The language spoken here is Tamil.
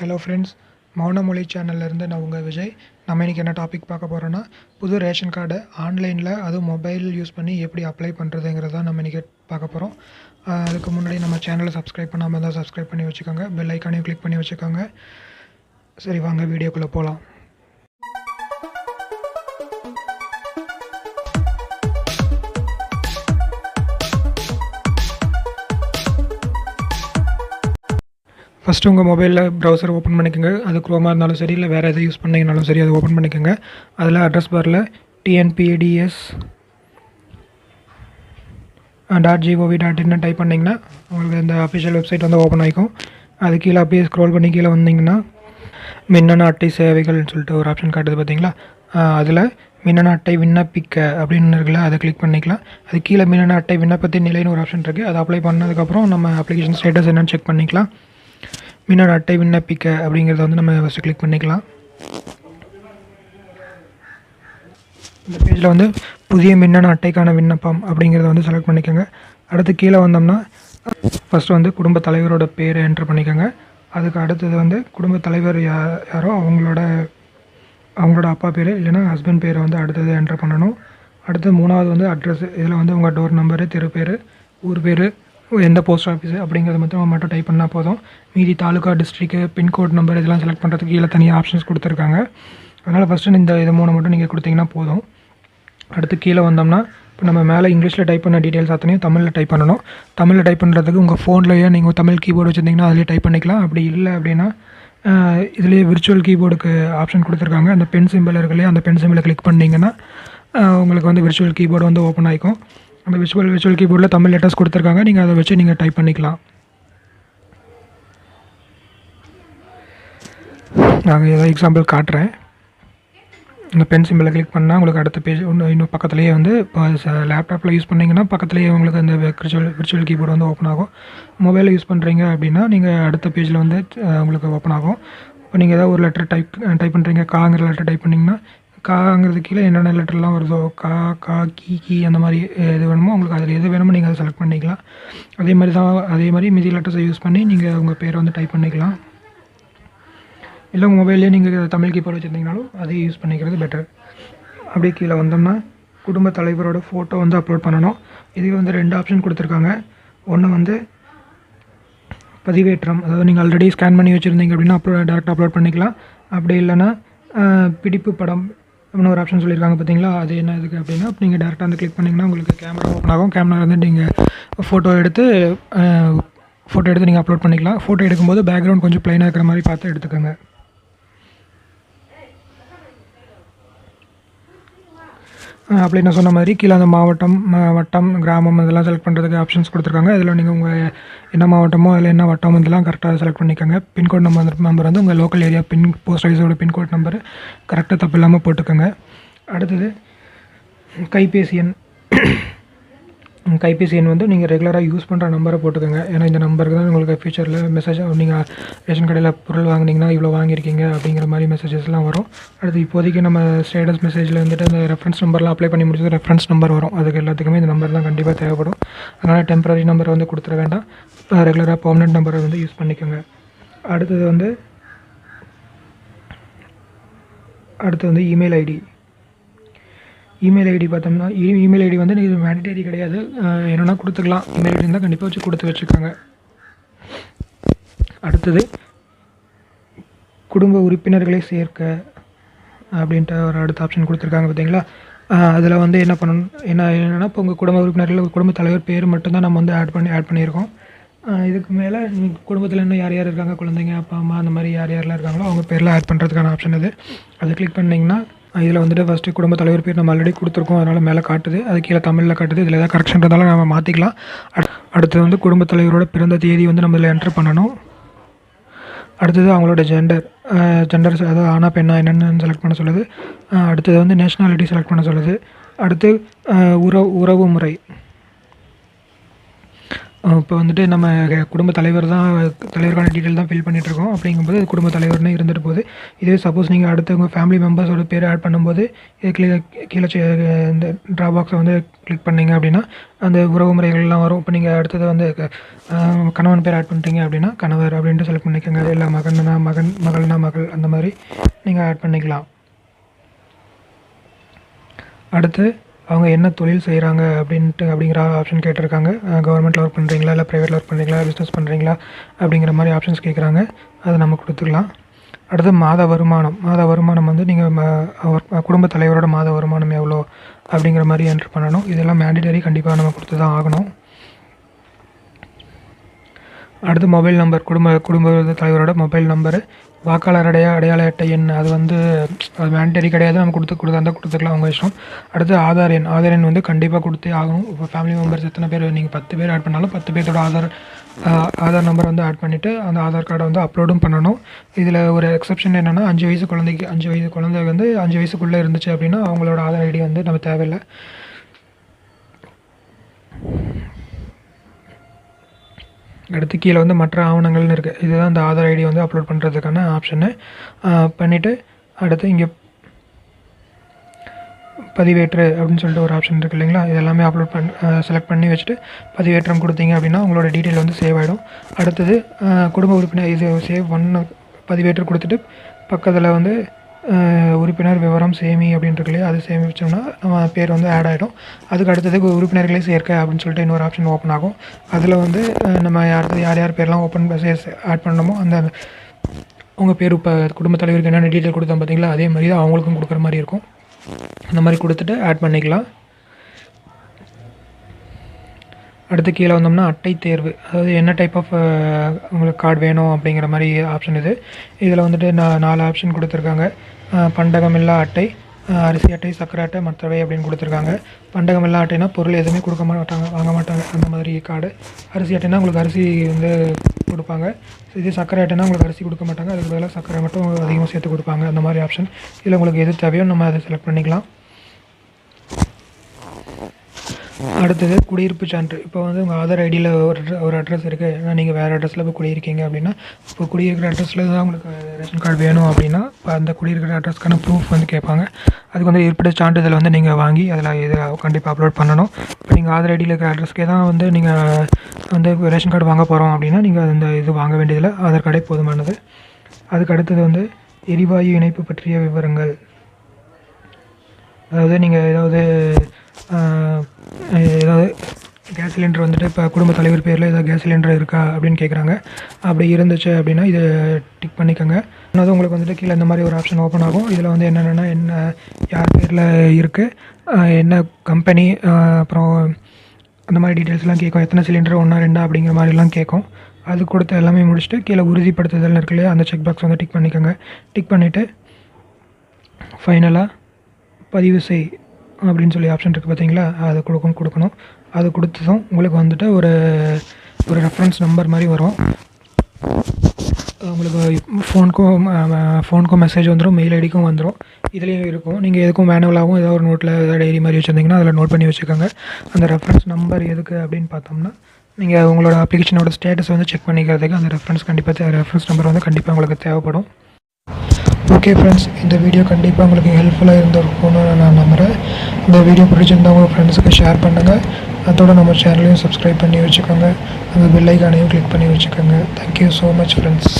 ஹலோ ஃப்ரெண்ட்ஸ் மௌனமொழி சேனல்லேருந்து நான் உங்கள் விஜய். நம்ம இன்றைக்கி என்ன டாபிக் பார்க்க போகிறோன்னா புது ரேஷன் கார்டை ஆன்லைனில் அதுவும் மொபைல் யூஸ் பண்ணி எப்படி அப்ளை பண்ணுறதுங்கிறத நம்ம இன்றைக்கி பார்க்க போகிறோம் அதுக்கு முன்னாடி நம்ம சேனலை சப்ஸ்கிரைப் பண்ணாமல் தான் சப்ஸ்கிரைப் பண்ணி வச்சுக்கோங்க. பெல் ஐக்கானையும் கிளிக் பண்ணி வச்சுக்கோங்க. சரி வாங்க வீடியோக்குள்ளே போகலாம் ஃபஸ்ட்டு உங்கள் மொபைலில் ப்ரௌசர் ஓப்பன் பண்ணிக்கோங்க. அது குரோமாக இருந்தாலும் சரி இல்லை வேறு எதை யூஸ் பண்ணிங்கனாலும் சரி அதை ஓப்பன் பண்ணிக்கோங்க. அதில் அட்ரஸ் பாரில் டிஎன்பிடிஎஸ் டாட் ஜிஓவி டாட் இன்னு டைப் பண்ணிங்கன்னா உங்களுக்கு இந்த அஃபிஷியல் வெப்சைட் வந்து ஓப்பன் ஆகிக்கும் அது கீழே அப்படியே ஸ்க்ரோல் பண்ணி கீழே வந்தீங்கன்னா மின்னணு அட்டை சேவைகள்னு சொல்லிட்டு ஒரு ஆப்ஷன் காட்டுது பார்த்தீங்களா அதில் மின்னணு அட்டை விண்ணப்பிக்க அப்படின்னு இருக்குல்ல அதை கிளிக் பண்ணிக்கலாம். அது கீழே மின்னணு அட்டை விண்ணப்பத்தின் நிலைன்னு ஒரு ஆப்ஷன் இருக்குது அதை அப்ளை பண்ணதுக்கப்புறம் நம்ம அப்ளிகேஷன் ஸ்டேட்டஸ் என்னன்னு செக் பண்ணிக்கலாம். மின்னோட அட்டை விண்ணப்பிக்க அப்படிங்கிறத வந்து நம்ம ஃபஸ்ட்டு கிளிக் பண்ணிக்கலாம். இந்த பேஜில் வந்து புதிய மின்னணு அட்டைக்கான விண்ணப்பம் அப்படிங்கிறத வந்து செலக்ட் பண்ணிக்கோங்க. அடுத்து கீழே வந்தோம்னா ஃபஸ்ட்டு வந்து குடும்ப தலைவரோட பேரை என்ட்ரு பண்ணிக்கோங்க. அதுக்கு அடுத்தது வந்து குடும்ப தலைவர் யா யாரோ அவங்களோட அவங்களோட அப்பா பேர் இல்லைன்னா ஹஸ்பண்ட் பேரை வந்து அடுத்தது என்ட்ரு பண்ணணும். அடுத்து மூணாவது வந்து அட்ரஸ் இதில் வந்து உங்கள் டோர் நம்பரு தெரு பேர் ஊர் பேர் எந்த போஸ்ட் ஆஃபீஸு அப்படிங்கிறத மட்டும் மட்டும் டைப் பண்ணால் போதும். மீதி தாலுக்கா டிஸ்ட்ரிக்கு பின்கோட் நம்பர் இதெல்லாம் செலக்ட் பண்ணுறதுக்கு கீழே தனியாக ஆப்ஷன்ஸ் கொடுத்துருக்காங்க. அதனால் ஃபஸ்ட்டு இந்த இது மூணு மட்டும் நீங்கள் கொடுத்தீங்கன்னா போதும். அடுத்து கீழே வந்தோம்னா இப்போ நம்ம மேலே இங்கிலீஷில் டைப் பண்ண டீட்டெயில்ஸ் அத்தனையும் தமிழில் டைப் பண்ணணும். தமிழில் டைப் பண்ணுறதுக்கு உங்கள் ஃபோன்லேயே நீங்கள் தமிழ் கீபோர்டு வச்சுருந்தீங்கன்னா அதிலே டைப் பண்ணிக்கலாம். அப்படி இல்லை அப்படின்னா இதுலேயே விர்ச்சுவல் கீபோர்டுக்கு ஆப்ஷன் கொடுத்துருக்காங்க. அந்த பென் சிம்பிள் இருக்குல்லையே அந்த பென் சிம்பிளை கிளிக் பண்ணிங்கன்னா உங்களுக்கு வந்து விர்ச்சுவல் கீபோர்டு வந்து ஓப்பன் ஆகிக்கும் அந்த விஷுவல் விர்ச்சுவல் கீபோர்டில் தமிழ் லெட்டர்ஸ் கொடுத்துருக்காங்க. நீங்கள் அதை வச்சு நீங்கள் டைப் பண்ணிக்கலாம். நாங்கள் ஏதாவது எக்ஸாம்பிள் காட்டுறேன். இந்த பென் சிம்பிளை கிளிக் பண்ணால் உங்களுக்கு அடுத்த பேஜ் இன்னும் இன்னும் பக்கத்துலேயே வந்து இப்போ லேப்டாப்பில் யூஸ் பண்ணிங்கன்னா பக்கத்துலேயே உங்களுக்கு அந்த விர்ச்சுவல் விர்ச்சுவல் கீபோர்டு வந்து ஓப்பன் ஆகும். மொபைலில் யூஸ் பண்ணுறீங்க அப்படின்னா நீங்கள் அடுத்த பேஜில் வந்து உங்களுக்கு ஓப்பன் ஆகும். இப்போ நீங்கள் ஏதாவது ஒரு லெட்டர் டைப் டைப் பண்ணுறீங்க காங்கிற லெட்டர் டைப் பண்ணிங்கன்னா காங்கிறது கீழே என்னென்ன லெட்டர்லாம் வருதோ கா கா கீ கீ அந்த மாதிரி எது வேணுமோ உங்களுக்கு அதில் எது வேணுமோ நீங்கள் அதை செலக்ட் பண்ணிக்கலாம். அதே மாதிரி தான் அதே மாதிரி மிதி லெட்டர்ஸை யூஸ் பண்ணி நீங்கள் உங்கள் பேரை வந்து டைப் பண்ணிக்கலாம். இல்லை உங்கள் மொபைல்லேயே நீங்கள் தமிழ் கீப்பர் வச்சுருந்தீங்கனாலும் அதையும் யூஸ் பண்ணிக்கிறது பெட்டர் அப்படியே கீழே வந்தோம்னா குடும்ப தலைவரோட ஃபோட்டோ வந்து அப்லோட் பண்ணணும். இதுவே வந்து ரெண்டு ஆப்ஷன் கொடுத்துருக்காங்க. ஒன்று வந்து பதிவேற்றம். அதாவது நீங்கள் ஆல்ரெடி ஸ்கேன் பண்ணி வச்சுருந்தீங்க அப்படின்னா அப்லோட் டேரெக்டாக அப்லோட் பண்ணிக்கலாம். அப்படி இல்லைன்னா பிடிப்பு படம் அப்படின்னு ஒரு ஆப்ஷன் சொல்லியிருக்காங்க பார்த்தீங்களா? அது என்ன இதுக்கு அப்படின்னா நீங்கள் டேரெக்டாக வந்து கிளிக் பண்ணிங்கன்னா உங்களுக்கு கேமரா ஓப்பன் ஆகும். கேமரா வந்து நீங்கள் ஃபோட்டோ எடுத்து ஃபோட்டோ எடுத்து நீங்கள் அப்லோட் பண்ணிக்கலாம். ஃபோட்டோ எடுக்கும்போது பேக்ரவுண்ட் கொஞ்சம் ப்ளைனாக இருக்கிற மாதிரி பார்த்து எடுத்துக்கோங்க. அப்படி நான் சொன்ன மாதிரி கீழே அந்த மாவட்டம் வட்டம் கிராமம் இதெல்லாம் செலக்ட் பண்ணுறதுக்கு ஆப்ஷன்ஸ் கொடுத்துருக்காங்க. இதில் நீங்கள் உங்கள் என்ன மாவட்டமோ அதில் என்ன வட்டம் இதெல்லாம் கரெக்டாக செலக்ட் பண்ணிக்கோங்க. பின்கோட் நம்பர் நம்பர் வந்து உங்கள் லோக்கல் ஏரியா பின் போஸ்ட் ஆஃபீஸோட பின்கோட் நம்பர் கரெக்டாக தப்பு இல்லாமல் போட்டுக்கோங்க. அடுத்தது கைபேசி எண். கைபேசி எண் வந்து நீங்கள் ரெகுலராக யூஸ் பண்ணுற நம்பரை போட்டுக்கோங்க. ஏன்னா இந்த நம்பருக்கு தான் உங்களுக்கு ஃபியூச்சரில் மெசேஜ் நீங்கள் ரேஷன் கடையில் பொருள் வாங்கினீங்கன்னா இவ்வளோ வாங்கியிருக்கீங்க அப்படிங்கிற மாதிரி மெசேஜஸ்லாம் வரும். அடுத்து இப்போதைக்கு நம்ம ஸ்டேட்டஸ் மெசேஜில் வந்துட்டு அந்த ரெஃபரன்ஸ் நம்பர்லாம் அப்ளை பண்ணி முடிச்சது ரெஃபரன்ஸ் நம்பர் வரும். அதுக்கு எல்லாத்துக்குமே இந்த நம்பர் தான் கண்டிப்பாக தேவைப்படும். அதனால் டெம்பரரி நம்பரை வந்து கொடுத்துட வேண்டாம். ரெகுலராக பர்மனெண்ட் நம்பரை வந்து யூஸ் பண்ணிக்கோங்க. அடுத்தது வந்து அடுத்து வந்து இமெயில் ஐடி இமெயில் ஐடி பார்த்தோம்னா இமெயில் ஐடி வந்து இது மேண்டிட்டரி கிடையாது. என்னென்னா கொடுத்துக்கலாம். இமெயில் ஐடி இருந்தால் கண்டிப்பாக வச்சு கொடுத்து வச்சுருக்காங்க அடுத்தது குடும்ப உறுப்பினர்களை சேர்க்க அப்படின்ட்டு ஒரு அடுத்த ஆப்ஷன் கொடுத்துருக்காங்க பார்த்தீங்களா? அதில் வந்து என்ன பண்ணணும் என்ன என்னென்னா இப்போ உங்கள் குடும்ப உறுப்பினர்கள் குடும்ப தலைவர் பேர் மட்டும்தான் நம்ம வந்து ஆட் பண்ணி ஆட் பண்ணியிருக்கோம். இதுக்கு மேலே குடும்பத்தில் இன்னும் யார் யார் இருக்காங்க? குழந்தைங்க அப்பா அம்மா அந்த மாதிரி யார் யாரெல்லாம் இருக்காங்களோ அவங்க பேரில் ஆட் பண்ணுறதுக்கான ஆப்ஷன் இது. அதை கிளிக் பண்ணிங்கன்னா இதில் வந்துட்டு ஃபஸ்ட்டு குடும்ப தலைவர் பேர் நம்ம ஆல்ரெடி கொடுத்துருக்கோம். அதனால் மேலே காட்டுது. அது கீழே தமிழில் காட்டுது. இதில் ஏதாவது கரெக்ஷன் இருந்தாலும் நம்ம மாற்றிக்கலாம் அடுத்தது வந்து குடும்ப தலைவரோட பிறந்த தேதி வந்து நம்ம இதில் என்ட்ரு பண்ணணும். அடுத்தது அவங்களோட ஜெண்டர் ஜெண்டர் அதாவது ஆனா பெண்ணா என்னென்னு செலக்ட் பண்ண சொல்லுது. அடுத்தது வந்து நேஷ்னாலிட்டி செலக்ட் பண்ண சொல்லுது. அடுத்து உறவு உறவு முறை. இப்போ வந்துட்டு நம்ம குடும்ப தலைவர் தான் தலைவருக்கான டீட்டெயில் தான் ஃபில் பண்ணிகிட்ருக்கோம் அப்படிங்கும்போது குடும்ப தலைவர்னு இருந்துட்டு போகுது. இதே சப்போஸ் நீங்கள் அடுத்தவங்க ஃபேமிலி மெம்பர்ஸோட பேர் ஆட் பண்ணும்போது இது கீழே கீழே இந்த ட்ரா பாக்ஸை வந்து கிளிக் பண்ணிங்க அப்படின்னா அந்த உறவு முறைகள்லாம் வரும். இப்போ நீங்கள் அடுத்தது வந்து க- கணவன் பேர் ஆட் பண்ணுறீங்க அப்படின்னா கணவர் அப்படின்ட்டு செலக்ட் பண்ணிக்கோங்க. இல்லை மகன்னா மகன் மகள்னா மகள் அந்த மாதிரி நீங்கள் ஆட் பண்ணிக்கலாம். அடுத்து அவங்க என்ன தொழில் செய்கிறாங்க அப்படின்ட்டு அப்படிங்கிற ஆப்ஷன் கேட்டிருக்காங்க. கவர்மெண்ட்டில் ஒர்க் பண்ணுறீங்களா இல்லை ப்ரைவேட்டில் ஒர்க் பண்ணுறீங்களா பிஸ்னஸ் பண்ணுறீங்களா அப்படிங்கிற மாதிரி ஆப்ஷன்ஸ் கேட்குறாங்க. அதை நம்ம கொடுத்துக்கலாம் அடுத்து மாத வருமானம். மாத வருமானம் வந்து நீங்கள் குடும்ப தலைவரோட மாத வருமானம் எவ்வளோ? அப்படிங்கிற மாதிரி என்ட்ரு பண்ணணும். இதெல்லாம் மேண்டிடரி கண்டிப்பாக நம்ம கொடுத்து தான் ஆகணும். அடுத்து மொபைல் நம்பர் குடும்ப குடும்ப தலைவரோட மொபைல் நம்பரு வாக்காளர் அடைய அடையாள அட்டை எண் அது வந்து அது மேண்டரி கிடையாது. நம்ம கொடுத்து கொடுத்தா இருந்தால் கொடுத்துக்கலாம் அவங்க இஷ்டம். அடுத்து ஆதார் எண் ஆதார் எண் வந்து கண்டிப்பாக கொடுத்தே ஆகணும். இப்போ ஃபேமிலி மெம்பர்ஸ் எத்தனை பேர் நீங்கள் பத்து பேர் ஆட் பண்ணாலும் பத்து பேர்த்தோட ஆதார் ஆதார் நம்பர் வந்து ஆட் பண்ணிவிட்டு அந்த ஆதார் கார்டை வந்து அப்லோடும் பண்ணணும். இதில் ஒரு எக்ஸப்ஷன் என்னென்னா அஞ்சு வயசு குழந்தைக்கு அஞ்சு வயசு குழந்தை வந்து அஞ்சு வயசுக்குள்ளே இருந்துச்சு அப்படின்னா அவங்களோட ஆதார் ஐடி வந்து நம்ம தேவையில்லை. அடுத்து கீழே வந்து மற்ற ஆவணங்கள்னு இருக்குது இதுதான் அந்த ஆதார் ஐடி வந்து அப்லோட் பண்ணுறதுக்கான ஆப்ஷனு பண்ணிவிட்டு அடுத்து இங்கே பதிவேற்று அப்படின்னு சொல்லிட்டு ஒரு ஆப்ஷன் இருக்குது இல்லைங்களா? இது எல்லாமே அப்லோட் பண் செலக்ட் பண்ணி வச்சுட்டு பதிவேற்றம் கொடுத்தீங்க அப்படின்னா உங்களோட டீட்டெயில் வந்து சேவ் ஆகிடும் அடுத்தது குடும்ப உறுப்பினர் இது சேவ் பண்ண பதிவேற்று கொடுத்துட்டு பக்கத்தில் வந்து உறுப்பினர் விவரம் சேமி அப்படின்னு இல்லையா அது சேமிச்சோம்னா நம்ம பேர் வந்து ஆட் ஆகிடும் அதுக்கு அடுத்தது உறுப்பினர்களே சேர்க்க அப்படின்னு சொல்லிட்டு இன்னொரு ஆப்ஷன் ஓப்பன் ஆகும். அதில் வந்து நம்ம அடுத்தது யார் யார் பேர்லாம் ஓப்பன் ஆட் பண்ணணுமோ அந்த உங்கள் பேர் இப்போ குடும்ப தலைவருக்கு என்னென்ன டீட்டெயில் கொடுத்தோம் பார்த்தீங்களா அதே மாதிரி தான் அவங்களுக்கும் கொடுக்குற மாதிரி இருக்கும். அந்த மாதிரி கொடுத்துட்டு ஆட் பண்ணிக்கலாம். அடுத்து கீழே வந்தோம்னா அட்டை தேர்வு. அதாவது என்ன டைப் ஆஃப் உங்களுக்கு கார்டு வேணும் அப்படிங்கிற மாதிரி ஆப்ஷன் இது. இதில் வந்துட்டு நான் நாலு ஆப்ஷன் கொடுத்துருக்காங்க. பண்டகமில்லா அட்டை அரிசி அட்டை சக்கரை அட்டை மற்றவை அப்படின்னு கொடுத்துருக்காங்க. பண்டகமில்லா அட்டைனா பொருள் எதுவுமே கொடுக்க மாட்டாங்க வாங்க மாட்டாங்க. அந்த மாதிரி கார்டு. அரிசி அட்டைனா உங்களுக்கு அரிசி வந்து கொடுப்பாங்க. இதே சக்கரை அட்டைனா உங்களுக்கு அரிசி கொடுக்க மாட்டாங்க. அதுக்கு பதிலாக சக்கரை மட்டும் அதிகமாக சேர்த்து கொடுப்பாங்க. அந்த மாதிரி ஆப்ஷன் இதில் உங்களுக்கு எது தேவையோ நம்ம அதை செலக்ட் பண்ணிக்கலாம். அடுத்தது குடியிருப்பு சான்று. இப்போ வந்து உங்கள் ஆதார் ஐடியில் ஒரு ஒரு அட்ரஸ் இருக்குது ஏன்னா நீங்கள் வேறு அட்ரஸில் போய் குடியிருக்கீங்க அப்படின்னா இப்போ குடியிருக்கிற அட்ரஸில் தான் உங்களுக்கு ரேஷன் கார்டு வேணும் அப்படின்னா இப்போ அந்த குடியிருக்கிற அட்ரஸ்க்கான ப்ரூஃப் வந்து கேட்பாங்க. அதுக்கு வந்து இருப்பிட சான்றிதழ் வந்து நீங்கள் வாங்கி அதில் இதில் கண்டிப்பாக அப்லோட் பண்ணணும். இப்போ நீங்கள் ஆதார் ஐடியில் இருக்கிற அட்ரஸ்க்கே தான் வந்து நீங்கள் வந்து ரேஷன் கார்டு வாங்க போகிறோம் அப்படின்னா நீங்கள் அந்த இது வாங்க வேண்டியதில்லை. ஆதார் கார்டே போதுமானது. அதுக்கு அடுத்தது வந்து எரிவாயு இணைப்பு பற்றிய விவரங்கள். அதாவது நீங்கள் ஏதாவது ஏதாவது கேஸ் சிலிண்டர் வந்துட்டு இப்போ குடும்ப தலைவர் பேரில் ஏதாவது கேஸ் சிலிண்டர் இருக்கா அப்படின்னு கேட்குறாங்க அப்படி இருந்துச்சு அப்படின்னா இதை டிக் பண்ணிக்கோங்க. அதாவது உங்களுக்கு வந்துட்டு கீழே இந்த மாதிரி ஒரு ஆப்ஷன் ஓப்பன் ஆகும். இதில் வந்து என்னென்னா என்ன யார் பேரில் இருக்குது என்ன கம்பெனி அப்புறம் அந்த மாதிரி டீட்டெயில்ஸ்லாம் கேட்கும். எத்தனை சிலிண்டர் ஒன்றா ரெண்டா அப்படிங்கிற மாதிரிலாம் கேட்கும். அது கொடுத்து எல்லாமே முடிச்சுட்டு கீழே உறுதிப்படுத்துதல் இருக்கு இல்லையா? அந்த செக் பாக்ஸ் வந்து டிக் பண்ணிக்கோங்க. டிக் பண்ணிவிட்டு ஃபைனலாக பதிவு செய். அப்படின்னு சொல்லி ஆப்ஷன் இருக்குது பார்த்தீங்களா? அது கொடுக்கும் கொடுக்கணும். அது கொடுத்ததும் உங்களுக்கு வந்துட்டு ஒரு ஒரு ரெஃபரன்ஸ் நம்பர் மாதிரி வரும். உங்களுக்கு ஃபோனுக்கும் ஃபோனுக்கும் மெசேஜ் வந்துடும் மெயில் ஐடிக்கும் வந்துடும் இதுலேயும் இருக்கும். நீங்கள் எதுக்கும் மேனுவலாகவும் ஏதோ ஒரு நோட்டில் ஏதாவது டைரி மாதிரி வச்சுருந்தீங்கன்னா அதில் நோட் பண்ணி வச்சுக்கோங்க. அந்த ரெஃபரன்ஸ் நம்பர் எதுக்கு அப்படின்னு பார்த்தோம்னா நீங்கள் உங்களோட அப்ளிகேஷனோட ஸ்டேட்டஸ் வந்து செக் பண்ணிக்கிறதுக்கு அந்த ரெஃபரன்ஸ் கண்டிப்பாக ரெஃபரன்ஸ் நம்பர் வந்து கண்டிப்பாக உங்களுக்கு தேவைப்படும். ஓகே ஃப்ரெண்ட்ஸ் இந்த வீடியோ கண்டிப்பாக உங்களுக்கு ஹெல்ப்ஃபுல்லாக இருந்திருக்கும்னு நான் நம்புகிறேன் இந்த வீடியோ பிடிச்சிருந்தால் உங்கள் ஃப்ரெண்ட்ஸுக்கு ஷேர் பண்ணுங்கள் அதோட நம்ம சேனலையும் சப்ஸ்கிரைப் பண்ணி வச்சுக்கோங்க. அந்த பெல்லைக்கானையும் கிளிக் பண்ணி வச்சுக்கோங்க. Thank you so much friends